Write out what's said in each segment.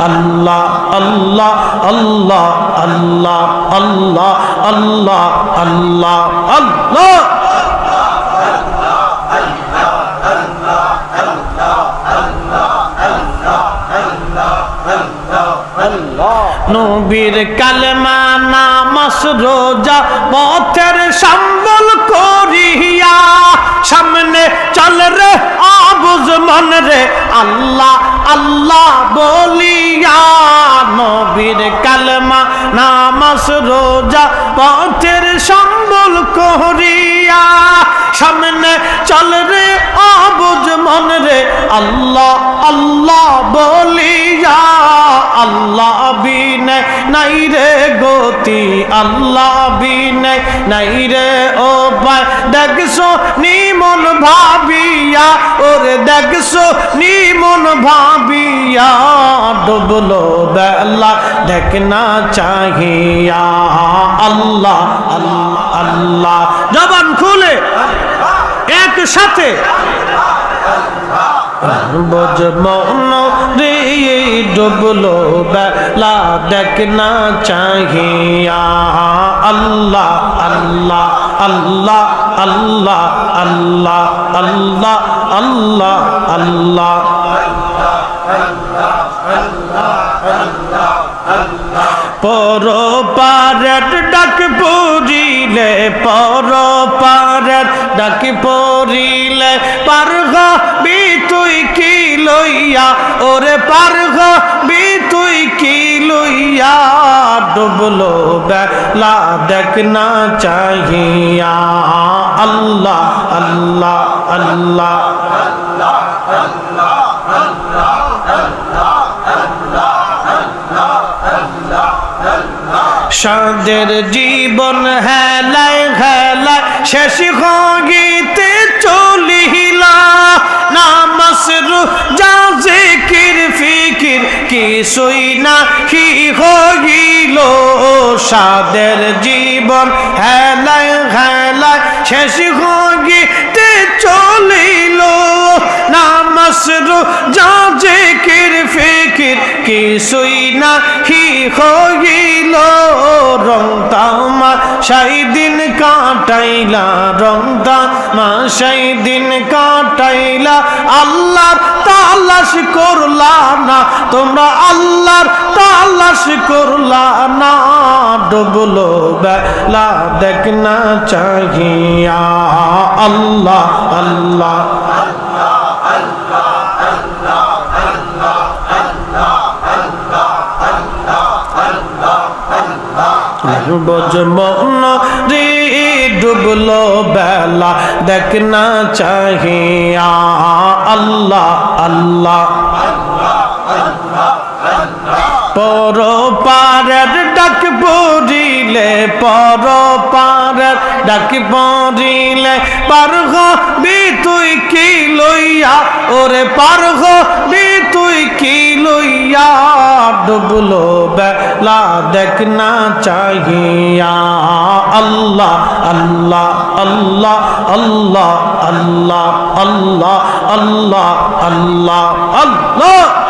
আল্লাহ আল্লাহ আল্লাহ আল্লাহ আল্লাহ আল্লাহ আল্লাহ আল্লাহ। নবীর কালেমা নামাস রোজা পথের সম্বল করিয়া সামনে চল রে, আবুজ মন রে। আল্লাহ আল্লাহ বলিয়া নবীর কালমা নামাস রোজা, পথের সম্বল করিয়া সামনে চল রে মন রে, আল্লাহ আল্লাহ বলিয়া, আল্লাহ বিনে নাই রে গতি, আল্লাহ বিনে নাই রে ও পায় দেখছ নিমন ভাবিয়া, ওরে দেখছ নিমন ভাবিয়া, ডুবলো বেলা দেখনা চাহিয়া। আল্লাহ আল্লাহ আল্লাহ, জবান খুলে, একসাথে। বজ মন ডুবলো বেলা দেখনা চাহিয়া আল্লাহ আল্লাহ আল্লাহ আল্লাহ আল্লাহ আল্লাহ আল্লাহ আল্লাহ পর পড়িলে পর পারের ডাক পড়িলে, পারগ বি তুই কি লইয়া? ওরে পারগ বি তুই কি লইয়া? ডুবলো বেলা দেখ না চাহিয়া। আল্লাহ আল্লাহ আল্লাহ। সাদের জীবন হেলায় হেলায় শেষ গীতে চলিলা। নামাস রোজা, জিকির, ফিকির কিছুই না কি হইল। সাদের জীবন হেলায় হেলায় শেষ নামাস রোজা জিকির ফিকির, কিছুই না কি হইল। রং তামা সাই দিন কাটাইলা, রং তামা সাই দিন কাটাইলা। আল্লাহর তালাশ করলা না, তোমরা আল্লাহর তালাশ করলা না। ডুবলো বেলা দেখনা চাহিয়া, আল্লাহ আল্লাহ। বজ মন রে ডুবলো বেলা দেখ না চাহিয়া আল্লাহ আল্লাহ পর পারের ডাক পড়িলে পর পারের ডাক পড়িলে, পারহ বি তুই কি লইয়া? ওরে পারহ বি তুই কি লইয়া? ডুবলো বেলা দেখনা চাহিয়া। আল্লাহ আল্লাহ আল্লাহ আল্লাহ আল্লাহ আল্লাহ আল্লাহ আল্লাহ আল্লাহ।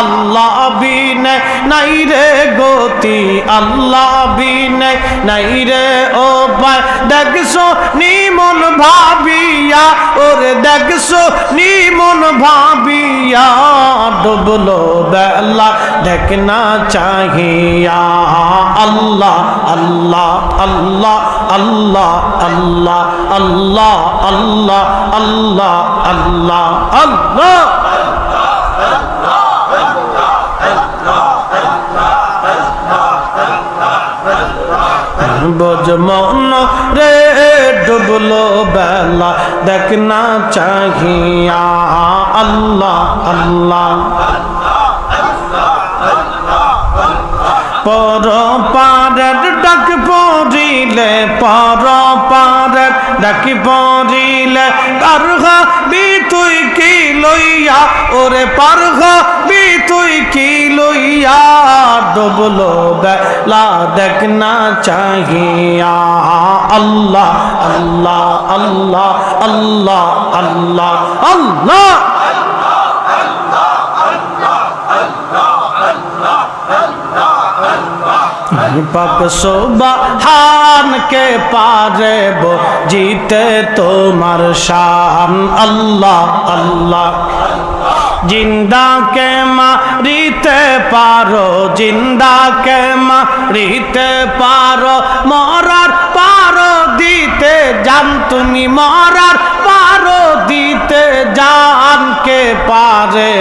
আল্লাহ বিনে নাই রে গতি, আল্লাহ বিনে নাই রে ও পায় দেখছ নিমন ভাবিয়া, ওরে দেখছ নিমন ভাবিয়া, ডুবলো বেলা দেখনা চাহিয়া। আল্লাহ আল্লাহ আল্লাহ আল্লাহ আল্লাহ আল্লাহ আল্লাহ আল্লাহ আল্লাহ আল্লাহ। বজ মন রে ডুবলো বেলা দেখ না চাহিয়া। আল্লাহ আল্লাহ। পর পারের ডাক পড়িলে পর পারের ডাক পড়িলে পারহ বি তুই কি লইয়া? ওরে পারহ বি তুই কি লইয়া? ডুবলো বেলা দেখ না চাহিয়া। আল্লাহ আল্লাহ আল্লাহ আল্লাহ আল্লাহ আল্লাহ। পাক সোবাহান কে পারে জিতে তোমার শান। আল্লাহ আল্লাহ। জিন্দা কে মারিতে পারো জিন্দা কে মারিতে পারো। মরার পারো, দিতে জান তুমি মরার পারে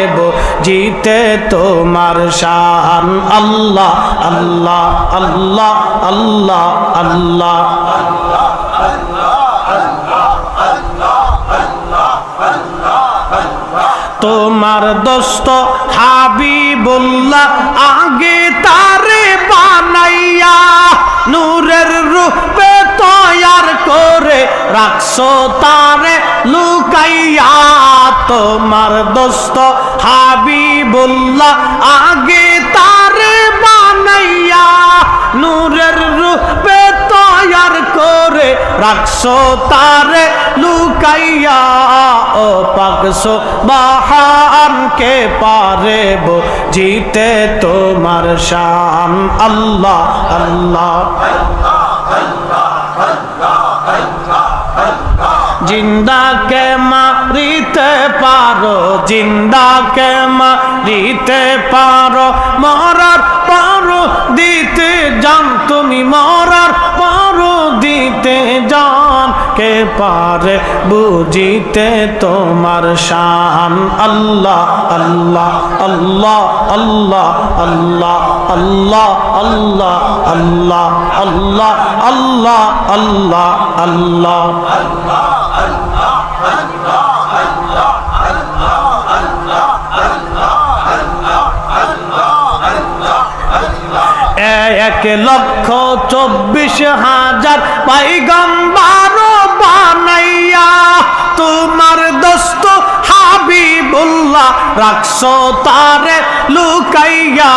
জিতে তোমার শান। আল্লাহ আল্লাহ আল্লাহ আল্লাহ আল্লাহ। তোমার দোস্ত হাবিবুল্লাহ আগে তারে বানাইয়া নূরের রূপে তৈয়ার করে রাখছো, তারে লুকাইয়া তোমার দোস্ত হাবিবুল্লাহ আগে তার বানাইয়া নূরের রূপে তৈয়ার করে রাখছো, তারে লুকাইয়া। ও পাকসো বাহান কে পারে জিতে তোমার শান। আল্লাহ আল্লাহ জিন্দা কে মারিতে পারো জিন্দা কে মারিতে পারো মরার পারো দিতে জান তুমি মরার পারো দিতে জান কে পারে বুঝিতে তোমার শান আল্লাহ আল্লাহ আল্লাহ আল্লাহ আল্লাহ আল্লাহ আল্লাহ আল্লাহ আল্লাহ আল্লাহ আল্লাহ আল্লাহ এক লক্ষ চব্বিশ হাজার পাইগম্বার বানাইয়া তোমার দোস্ত হাবিবুল্লাহ রাখছো তারে লুকাইয়া।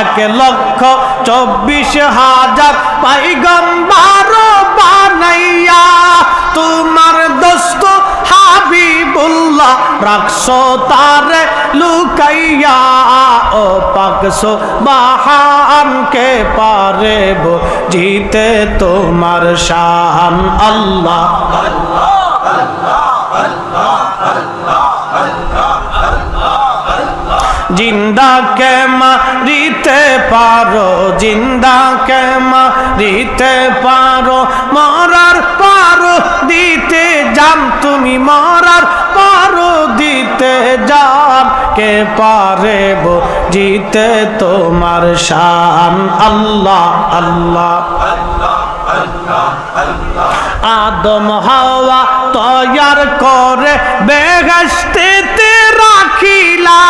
এক লক্ষ চব্বিশ হাজার পাইগম্বার রাখছো তারে লুকাইয়া ও পাকসো বাহান কে পারে জিতে তোমার শান আল্লাহ জিন্দা কে মারিতে পারো জিন্দা কে মারিতে পারো মরার পারো দিতে জান তুমি মরার দিতে জান কে পারে জিতে তোমার শান। আল্লাহ আল্লাহ। আদম হাওয়া তৈয়ার করে বেগস্তিতে রাখিলা।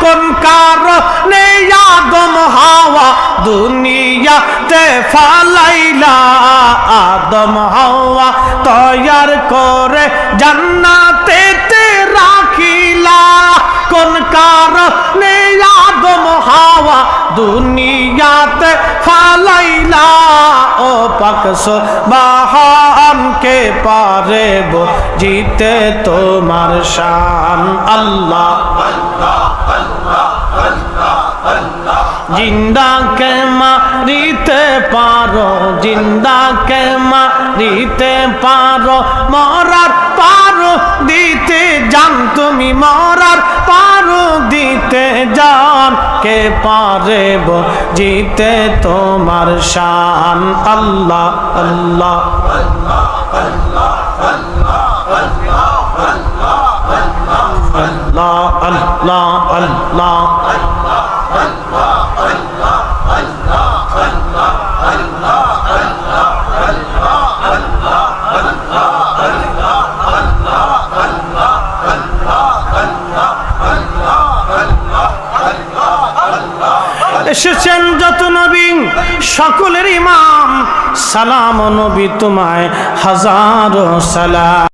কোন কারণে আদম হাওয়া দুনিয়াতে ফালাইলা? আদম হাওয়া তৈয়ার করে জান্নাতেতে রাখিলা কোন কারণে আদম হাওয়া দুনিয়াতে ফালাইলা। ও পাকস বাহান কে পারে জিতে তোমার শান। আল্লাহ জিন্দা কে মারিতে পারো জিন্দা কে মারিতে পারো। মরার পারো দিতে জান তুমি মরার পারো। দিতে জান কে পারে জিতে তোমার শান আল্লাহ আল্লাহ আল্লাহ আল্লাহ আল্লাহ এসেছেন যত নবী সকলের ইমাম সালাম নবী তোমায় হাজারো সালাম।